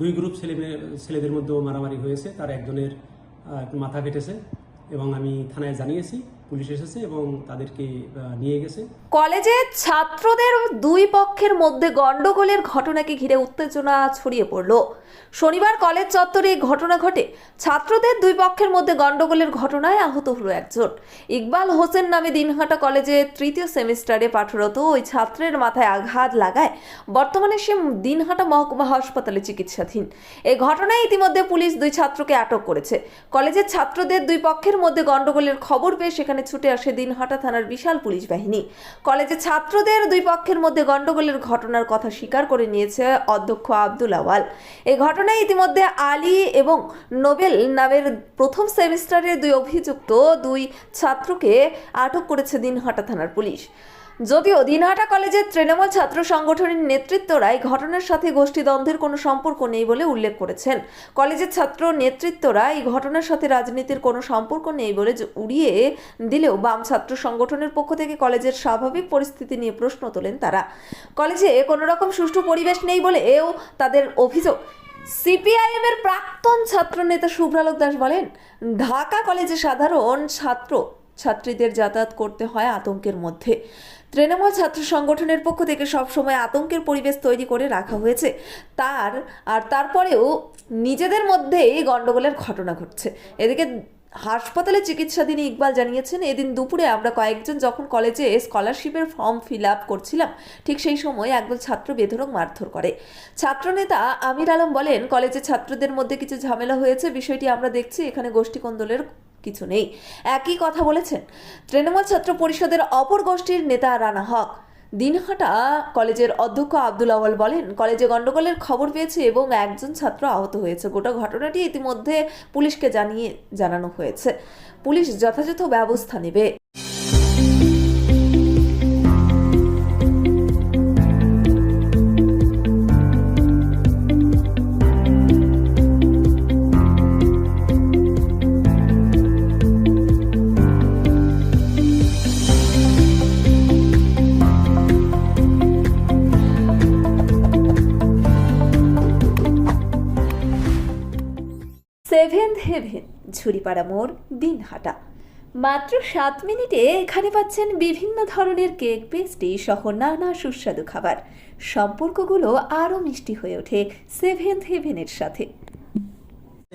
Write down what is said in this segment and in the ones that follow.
দুই গ্রুপ ছেলে ছেলেদের মধ্যেও মারামারি হয়েছে। তার একজনের মাথা কেটেছে এবং আমি থানায় জানিয়েছি। পুলিশ এসেছে এবং তাদেরকে নিয়ে গেছে। কলেজে ছাত্রদের দুই পক্ষের মধ্যে গন্ডগোলের ঘটনাকে ঘিরে উত্তেজনা ছড়িয়ে পড়ল। শনিবার কলেজ চত্বরে ঘটনা ঘটে। ছাত্রদের দুই পক্ষের মধ্যে গন্ডগোলের ঘটনায় আহত হলো একজন। ইকবাল হোসেন নামে দিনহাটা কলেজে তৃতীয় সেমিস্টারে পাঠরত। ওই ছাত্রের মাথায় আঘাত লাগায়। বর্তমানে সে দিনহাটা মহকুমা হাসপাতালে চিকিৎসাধীন। এই ঘটনায় ইতিমধ্যে পুলিশ দুই ছাত্রকে আটক করেছে। কলেজের ছাত্রদের দুই পক্ষের মধ্যে গন্ডগোলের খবর পেয়ে সেখানে ছুটে আসে দিনহাটা থানার বিশাল পুলিশ বাহিনী। কলেজে ছাত্রদের দুই পক্ষের মধ্যে গন্ডগোলের ঘটনার কথা স্বীকার করে নিয়েছে অধ্যক্ষ আব্দুল আওয়াল। এই ঘটনায় ইতিমধ্যে আলী এবং নোবেল নামের প্রথম সেমিস্টারের দুই অভিযুক্ত দুই ছাত্রকে আটক করেছে দিনহাটা থানার পুলিশ। যদিও দিনহাটা কলেজের তৃণমূল ছাত্র সংগঠনের নেতৃত্বরা এই ঘটনার সাথে গোষ্ঠীদ্বন্দ্বের কোনো সম্পর্ক নেই বলে উল্লেখ করেছেন। কলেজের ছাত্র নেতৃত্বরা এই ঘটনার সাথে রাজনীতির কোনো সম্পর্ক নেই বলে উড়িয়ে দিলেও বাম ছাত্র সংগঠনের পক্ষ থেকে কলেজের স্বাভাবিক পরিস্থিতি নিয়ে প্রশ্ন তোলেন তারা। কলেজে কোনো রকম সুষ্ঠু পরিবেশ নেই বলে এও তাদের অভিযোগ। সিপিআইএম এর প্রাক্তন ছাত্র নেতা শুভ্রালোক দাস বলেন, ঢাকা কলেজে সাধারণ ছাত্র ছাত্রীদের যাতায়াত করতে হয় আতঙ্কের মধ্যে। তৃণমূল ছাত্র সংগঠনের পক্ষ থেকে সবসময় আতঙ্কের পরিবেশ তৈরি করে রাখা হয়েছে। তার, আর তারপরেও নিজেদের মধ্যেই গন্ডগোলের ঘটনা ঘটছে। এদিকে হাসপাতালে চিকিৎসাধীন ইকবাল জানিয়েছেন, এদিন দুপুরে আমরা কয়েকজন যখন কলেজে স্কলারশিপের ফর্ম ফিল আপ করছিলাম, ঠিক সেই সময় একদল ছাত্র বেধরক মারধর করে। ছাত্রনেতা আমির আলম বলেন কলেজে ছাত্রদের মধ্যে কিছু ঝামেলা হয়েছে, বিষয়টি আমরা দেখছি। এখানে গোষ্ঠী কোন্দলের কিছু নেই। একই কথা বলেছেন তৃণমূল ছাত্র পরিষদের অপর গোষ্ঠীর নেতা রানা হক। দিনহাটা কলেজের অধ্যক্ষ আব্দুল আওয়াল বলেন, কলেজে গণ্ডগোলের খবর পেয়েছে এবং একজন ছাত্র আহত হয়েছে। গোটা ঘটনাটি ইতিমধ্যে পুলিশকে জানিয়ে জানানো হয়েছে। পুলিশ যথাযথ ব্যবস্থা নেবে। হেভেন ঝুড়িপাড়া মোড়, দিনহাটা। মাত্র সাত মিনিটে এখানে পাচ্ছেন বিভিন্ন ধরনের কেক পেস্ট্রি সহ নানা সুস্বাদু খাবার। সম্পর্কগুলো আরও মিষ্টি হয়ে ওঠে সেভেন্থ হেভেনের সাথে।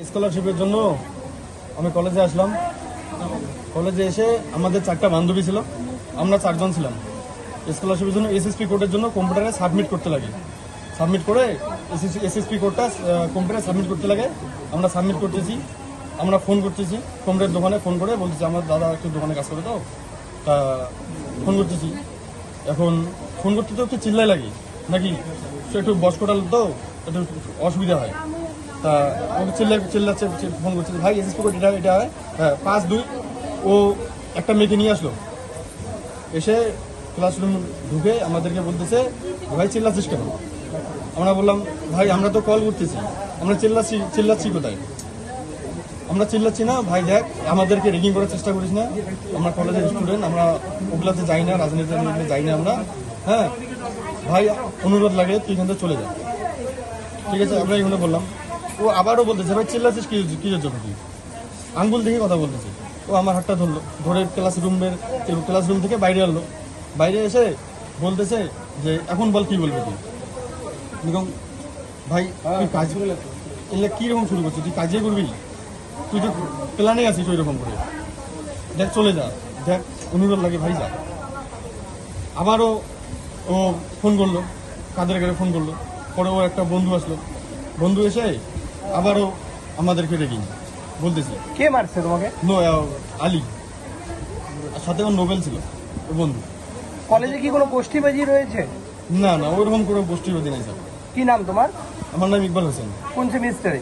স্কলারশিপের জন্য আমি কলেজে আসলাম। কলেজে এসে আমাদের চারটা বান্ধবী ছিল, আমরা চারজন ছিলাম। স্কলারশিপের জন্য এসএসপি কোডের জন্য কম্পিউটারে সাবমিট করতে লাগে। সাবমিট করে এসএসপি কোডটা কম্পিউটারে সাবমিট করতে লাগে। আমরা সাবমিট করতেছি। আমরা ফোন করতেছি কম্পিউটার দোকানে ফোন করে বলতেছি, আমার দাদা একটু দোকানে কাজ করে দাও তা ফোন করতেছি। এখন ফোন করতে তো একটু চিল্লাই লাগে, নাকি? একটু বসকোটাল তো, একটু অসুবিধা হয়। তা ওকে চিল্লা চিল্লাচ্ছে চিল- ফোন করছে, ভাই, এসএসপি কোড এটা এটা হ্যাঁ পাঁচ দুই, ও একটা মেয়েকে নিয়ে আসলো। এসে ক্লাসরুম ঢুকে আমাদেরকে বলতেছে, ভাই, চিল্লাচ্ছিস কেন? আমরা বললাম, ভাই, আমরা তো কল করতেছি। আমরা চিল্লাচ্ছি চিল্লাচ্ছি কোথায়? আমরা চিল্লাচ্ছি না ভাই দেখ আমাদেরকে রেগিং করার চেষ্টা করিস না। আমরা কলেজের স্টুডেন্ট আমরা ওগুলাতে যাই না রাজনীতি রাজনীতিতে যাই না আমরা। হ্যাঁ ভাই অনুরোধ লাগে তুই এখান থেকে চলে যা। ঠিক আছে আমরা এগুলো বললাম। ও আবারও বলতেছে ভাই চিল্লাচ্ছিস কি কিসের জন্য তুই? আঙ্গুল দেখে কথা বলতেছে। ও আমার হাতটা ধরলো ধরে ক্লাসরুমের ক্লাসরুম থেকে বাইরে আনলো। বাইরে এসে বলতেছে যে এখন বল কি বলবি তুই? এরকম ভাই তুই কাজ এলে কীরকম শুরু করছিস? তুই কাজে করবি? তুই তো প্ল্যানে আছিস ওই রকম করে। দেখ চলে যা। দেখ অনুরোধ লাগে ভাই যা। আবারও ও ফোন করল কাদের কাছে ফোন করল। পরে ও একটা বন্ধু আসলো। বন্ধু এসে আবারও আমাদেরকে রেগিং বলতেছি। কে মারছে তোমাকে? নো আলী। আর সাথে আমার নোবেল ছিল ওর বন্ধু। কলেজে কি কোনো গোষ্ঠীবাজি রয়েছে? না না ওইরকম কোনো গোষ্ঠীর অধীন নাই স্যার। কি নাম তোমার? আমার নাম ইকবাল হোসেন। কোন সেমিস্টারে?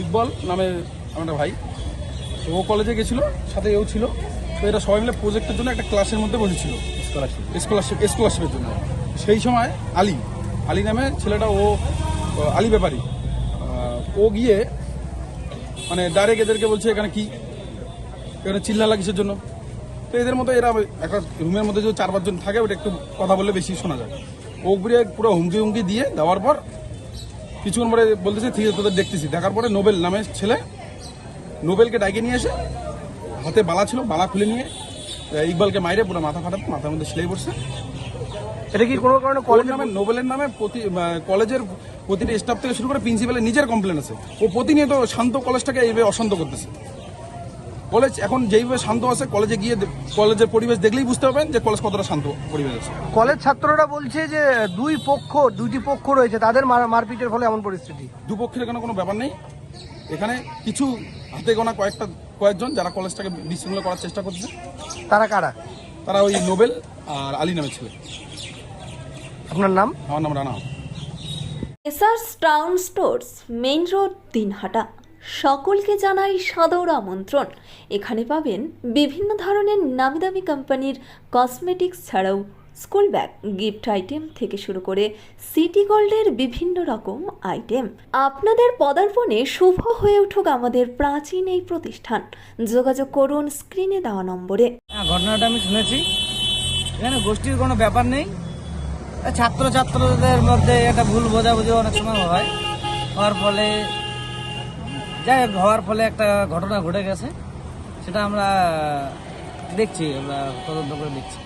ইকবল নামে আমার ভাই। তো ও কলেজে গেছিল সাথে এও ছিল। তো এরা সবাই মিলে প্রজেক্টের জন্য একটা ক্লাসের মধ্যে বসেছিল। স্কলারশিপ স্কলারশিপ স্কলারশিপের জন্য। সেই সময় আলী আলী নামে ছেলেটা ও আলী ব্যাপারী। ও গিয়ে মানে ডাইরেক্ট এদেরকে বলছে এখানে কি? এখানে চিল্লা লাগিসের জন্য? তো এদের মতো এরা একটা রুমের মধ্যে যে চার পাঁচজন থাকে ওটা একটু কথা বললে বেশি শোনা যায়। ও ঘুরে পুরো হুমকি হুমকি দিয়ে দেওয়ার পর কিছুক্ষণ পরে বলতেছে ঠিক আছে তোদের দেখতেছি। দেখার পরে নোবেল নামে ছেলে নোবেলকে ডাইকে নিয়ে এসে হাতে বালা ছিল বালা খুলে নিয়ে ইকবালকে মাইরে পুরো মাথা ফাটাতে মাথার মধ্যে সেলাই পড়ছে এটা কি কোনো কারণে কলেজ নামে নোবেলের নামে প্রতি কলেজের প্রতিটি স্টাফ থেকে শুরু করে প্রিন্সিপালের নিজের কমপ্লেন আছে। ও প্রতিনিয়ত শান্ত কলেজটাকে এইভাবে অশান্ত করতেছে। কলেজ এখন যেইভাবে শান্ত আছে কলেজে গিয়ে কলেজের পরিবেশ দেখলেই বুঝতে পারবেন যে কলেজ কতটা শান্ত পরিবেশ আছে। কলেজ ছাত্ররা বলছে যে দুই পক্ষ দুইটি পক্ষ রয়েছে তাদের মার- মারপিটের ফলে এমন পরিস্থিতি। দুপক্ষের এখানে কোনো ব্যাপার নেই। এখানে কিছু হাতে গোনা কয়েকটা কয়েকজন যারা কলেজটাকে বিশৃঙ্খলা করার চেষ্টা করছে। তারা কারা? তারা ওই নোবেল আর আলী নামের ছেলে। আপনার নাম? আমার নাম Rana. এসার্স town stores main road Dinhata সকলকে জানাই সাদর আমন্ত্রণ। এখানে পাবেন বিভিন্ন ধরনের নামি দামি কোম্পানির কসমেটিক্স ছাড়াও স্কুল ব্যাগ, গিফট আইটেম থেকে শুরু করে সিটি গোল্ডের বিভিন্ন রকম আইটেম। আপনাদের পদার্পণে শুভ হয়ে উঠুক আমাদের প্রাচীন এই প্রতিষ্ঠান। যোগাযোগ করুন স্ক্রিনে দেওয়া নম্বরে। হ্যাঁ ঘটনাটা আমি শুনেছি। এখানে গোষ্ঠীর কোনো ব্যাপার নেই। ছাত্র ছাত্রদের মধ্যে একটা ভুল বোঝাবুঝি অনেক সময় হয়। হওয়ার ফলে যাই হোক, হওয়ার ফলে একটা ঘটনা ঘটে গেছে। সেটা আমরা দেখছি আমরা তদন্ত করে দেখছি।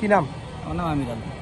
কি নাম? আমার নাম আমির আলী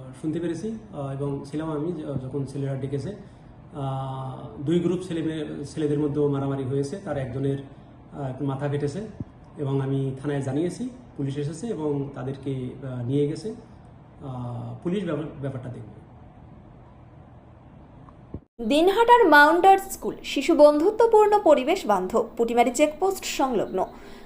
শুনতে পেরেছি এবং ছিলাম আমি যখন ছেলেরা ডেকেছে দুই গ্রুপ ছেলে ছেলেদের মধ্যেও মারামারি হয়েছে, তার একজনের মাথা কেটেছে, এবং আমি থানায় জানিয়েছি, পুলিশ এসেছে এবং তাদেরকে নিয়ে গেছে। পুলিশ ব্যাপার- ব্যাপারটা দেখবে। দিনহাটার মাউন্টার স্কুল, শিশু বন্ধুত্বপূর্ণ পরিবেশ বান্ধব, পুটিমারি চেকপোস্ট সংলগ্ন।